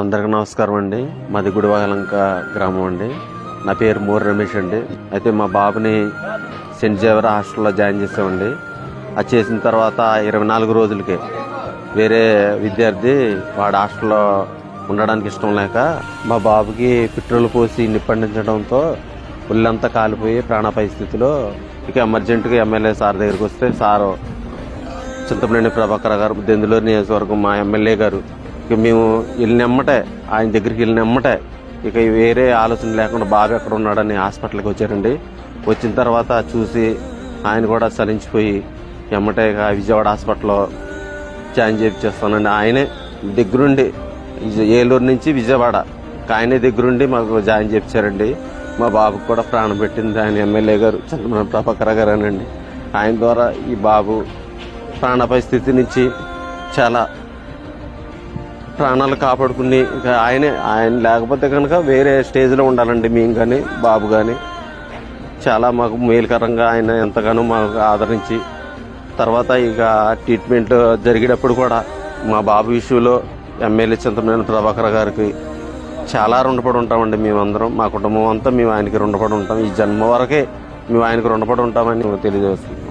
అందరికీ నమస్కారం అండి. మాది గుడివాగలంక గ్రామం అండి. నా పేరు మూర్ రమేష్ అండి. అయితే మా బాబుని సెంట్ జేవర్ హాస్టల్లో జాయిన్ చేసామండి అది చేసిన తర్వాత ఇరవై నాలుగు రోజులకే వేరే విద్యార్థి వాడు హాస్టల్లో ఉండడానికి ఇష్టం లేక మా బాబుకి పెట్రోల్ పోసి నిప్పండించడంతో ఒళ్ళంతా కాలిపోయి ప్రాణాపాయ స్థితిలో ఇక ఎమర్జెంటుగా ఎమ్మెల్యే సార్ దగ్గరికి వస్తే సారు చింతమనేని ప్రభాకర్ గారు దెందులూరు నియోజకవర్గం మా ఎమ్మెల్యే గారు ఇక మేము వెళ్ళినమ్మటే ఆయన దగ్గరికి వెళ్ళినమ్మటే ఇక వేరే ఆలోచన లేకుండా బాబు ఎక్కడ ఉన్నాడని హాస్పిటల్కి వచ్చారండి. వచ్చిన తర్వాత చూసి ఆయన కూడా చలించిపోయి ఎమ్మటే ఇక విజయవాడ హాస్పిటల్లో జాయిన్ చేపిచ్చేస్తానండి ఆయనే దగ్గరుండి ఏలూరు నుంచి విజయవాడ ఆయనే దగ్గరుండి మాకు జాయిన్ చేపించారండి. మా బాబుకు కూడా ప్రాణం పెట్టింది ఆయన ఎమ్మెల్యే గారు చంద్రబాబు ప్రభాకర్ గారేనండి ఆయన ద్వారా ఈ బాబు ప్రాణపై స్థితి నుంచి చాలా ప్రాణాలు కాపాడుకుని ఆయనే ఆయన లేకపోతే కనుక వేరే స్టేజ్లో ఉండాలండి మేము కానీ బాబు కానీ. చాలా మాకు మేలుకరంగా ఆయన ఎంతగానో మాకు ఆదరించి తర్వాత ఇక ట్రీట్మెంట్ జరిగేటప్పుడు కూడా మా బాబు విషయంలో ఎమ్మెల్యే చింతమనేని ప్రభాకర్ గారికి చాలా రుణపడి ఉంటామండి మేమందరం. మా కుటుంబం అంతా మేము ఆయనకి రుణపడి ఉంటాం. ఈ జన్మ వరకే మేము ఆయనకి రుణపడి ఉంటామని తెలియజేస్తుంది